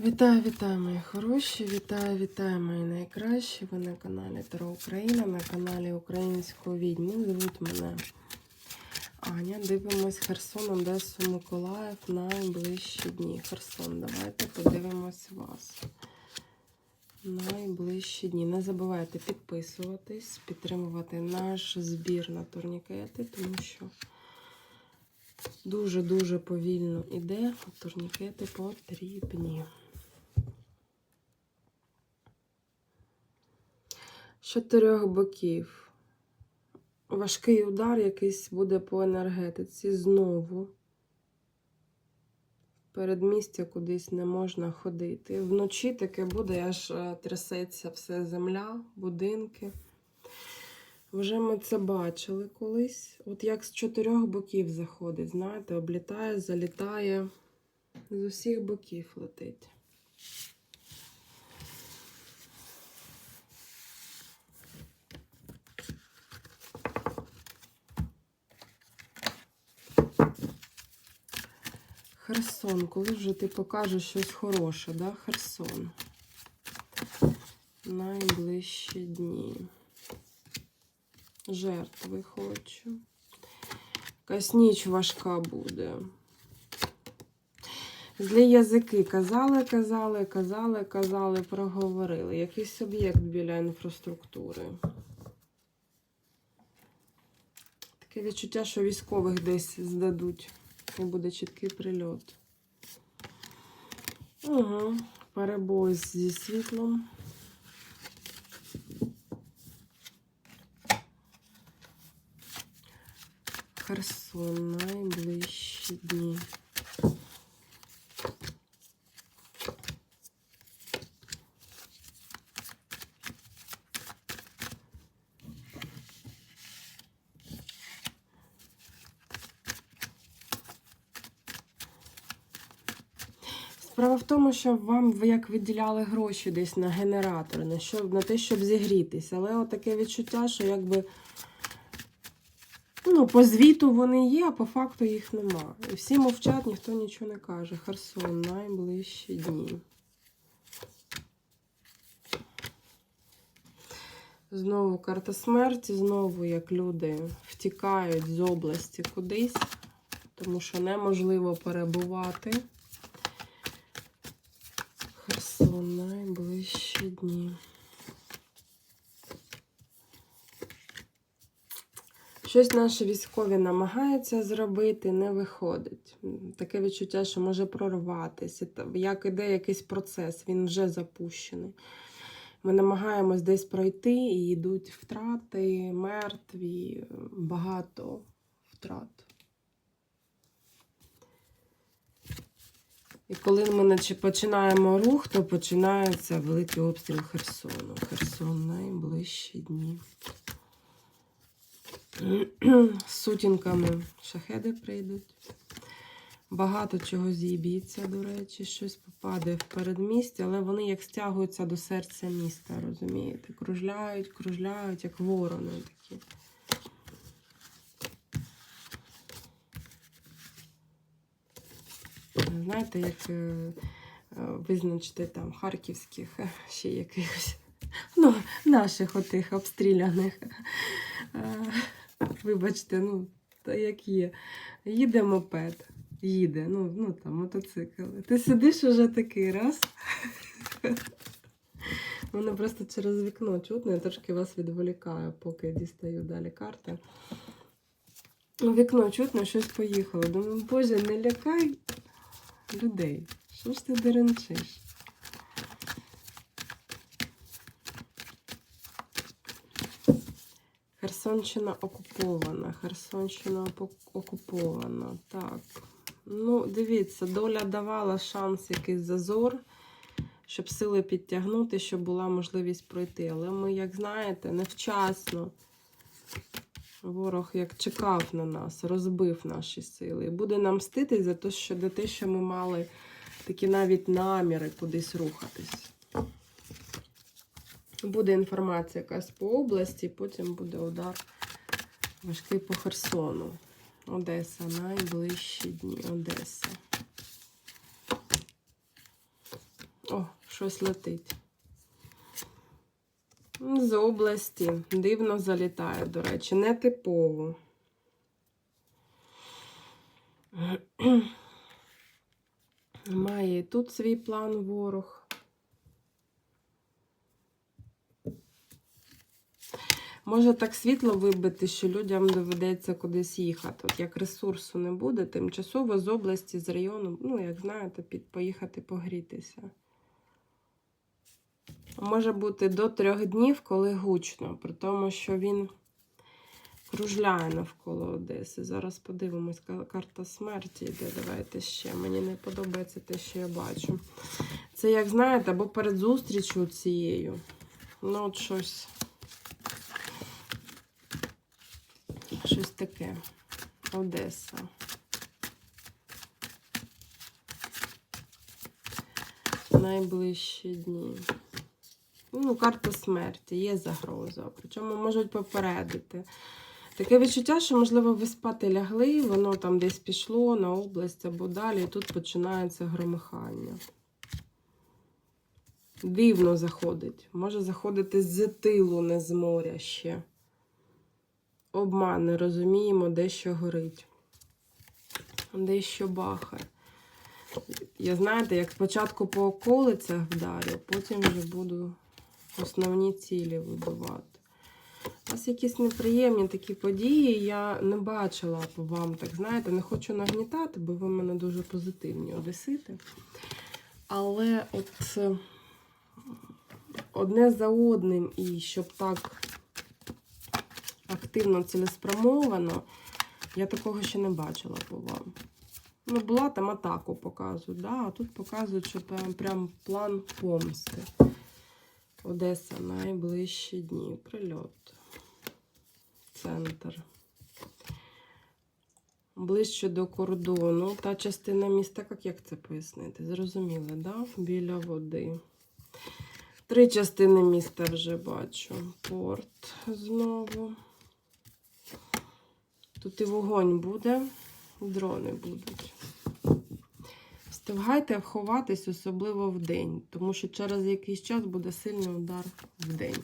Вітаю, вітаю, мої хороші! Вітаю, вітаю, мої найкращі. Ви на каналі Таро Україна, на каналі Українського відьми. Звуть мене Аня. Дивимось Херсон, Одесу, Миколаїв на найближчі дні. Херсон, давайте подивимось вас. Найближчі дні. Не забувайте підписуватись, підтримувати наш збір на турнікети, тому що дуже-дуже повільно іде, турнікети потрібні. З чотирьох боків. Важкий удар якийсь буде по енергетиці знову. Передмістя кудись не можна ходити. Вночі таке буде, аж е, трясеться все земля, будинки. Вже ми це бачили колись. От як з чотирьох боків заходить, знаєте, облітає, залітає, з усіх боків летить. Херсон, коли вже ти покажеш щось хороше, да, Херсон? Найближчі дні. Жертви хочу. Якась ніч важка буде. Злі язики казали, казали, казали, казали, проговорили. Якийсь об'єкт біля інфраструктури. Таке відчуття, що військових десь здадуть. І буде чіткий прильот. Угу. Перебой зі світлом. Херсон найближчі дні. Справа в тому, що вам як виділяли гроші десь на генератор, на, що, на те, щоб зігрітися. Але таке відчуття, що якби ну, по звіту вони є, а по факту їх нема. І всі мовчать, ніхто нічого не каже. Херсон, найближчі дні. Знову карта смерті, знову як люди втікають з області кудись, тому що неможливо перебувати. Херсон, найближчі дні. Щось наші військові намагаються зробити, не виходить. Таке відчуття, що може прорватися. Як іде якийсь процес, він вже запущений. Ми намагаємось десь пройти і йдуть втрати, мертві, багато втрат. І коли ми починаємо рух, то починається великий обстріл Херсону. Херсон найближчі дні. З сутінками шахеди прийдуть. Багато чого з'їбіться, до речі, щось попаде в передмістя, але вони як стягуються до серця міста, розумієте? Кружляють, кружляють, як ворони такі. Знаєте, як е, е, визначити там харківських е, ще якихось, ну, наших отих обстріляних. Вибачте, ну, та як є. Їде мопед, їде, ну, ну там мотоцикл. Ти сидиш уже такий раз. Мене просто через вікно чутно, я трошки вас відволікаю, поки дістаю далі карти. Вікно чутно, щось поїхало. Думаю, боже, не лякай людей. Що ж ти деренчиш? Херсонщина окупована. Херсонщина окупована. Так. Ну, дивіться, доля давала шанс якийсь зазор, щоб сили підтягнути, щоб була можливість пройти. Але ми, як знаєте, невчасно. Ворог як чекав на нас, розбив наші сили. І буде нам мстити за те, що, за те, що ми мали такі навіть наміри кудись рухатись. Буде інформація якась по області, потім буде удар важкий по Херсону. Одеса, найближчі дні Одеса. О, щось летить. З області. Дивно залітає, до речі, нетипово. Має і тут свій план ворог. Може так світло вибити, що людям доведеться кудись їхати. От як ресурсу не буде, тимчасово з області, з району, ну, як знаєте, під, поїхати погрітися. Може бути до трьох днів, коли гучно, при тому, що він кружляє навколо Одеси. Зараз подивимось, карта смерті йде. Давайте ще. Мені не подобається те, що я бачу. Це, як знаєте, або перед зустрічю цією. Ну, от щось. Щось таке. Одеса. Найближчі дні. Ну, карта смерті, є загроза. Причому можуть попередити. Таке відчуття, що, можливо, ви спати лягли, воно там десь пішло на область або далі, і тут починається громихання. Дивно заходить. Може заходити з тилу, не з моря ще. Обман, не розуміємо, де що горить. Де що бахає. Я знаєте, як спочатку по околицях вдарю, потім вже буду основні цілі вибивати. У вас якісь неприємні такі події, я не бачила по вам, так знаєте, не хочу нагнітати, бо ви мене дуже позитивні одесити. Але от е, одне за одним, і щоб так активно цілеспрямовано, я такого ще не бачила по вам. Ну, була там атаку показують, да? а тут показують, що прям, прям план помсти. Одеса найближчі дні. Прильот. Центр. Ближче до кордону. Та частина міста, як, як це пояснити? Зрозуміли, да? Біля води. Три частини міста вже бачу. Порт знову. Тут і вогонь буде, дрони будуть. Встигайте ховатись, особливо в день, тому що через якийсь час буде сильний удар в день.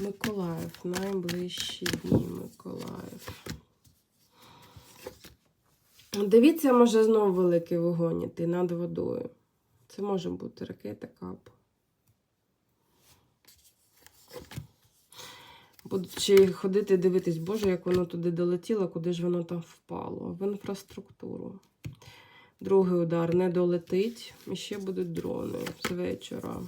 Миколаїв, найближчі дні Миколаїв. Дивіться, може знову великий вогонь іти над водою. Це може бути ракета кап. Будучи ходити дивитись, Боже, як воно туди долетіло, куди ж воно там впало? В інфраструктуру. Другий удар не долетить. І ще будуть дрони з вечора.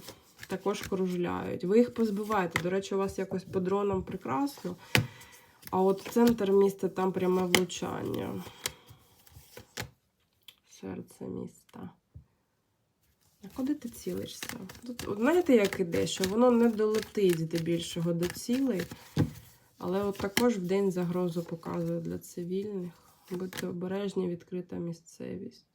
Також кружляють. Ви їх позбиваєте. До речі, у вас якось по дронам прекрасно. А от центр міста там пряме влучання. Серце міста. А куди ти цілишся? Тут, знаєте, як іде, що воно не долетить здебільшого до цілей. Але от також в день загрозу показує для цивільних. Будьте обережні, відкрита місцевість.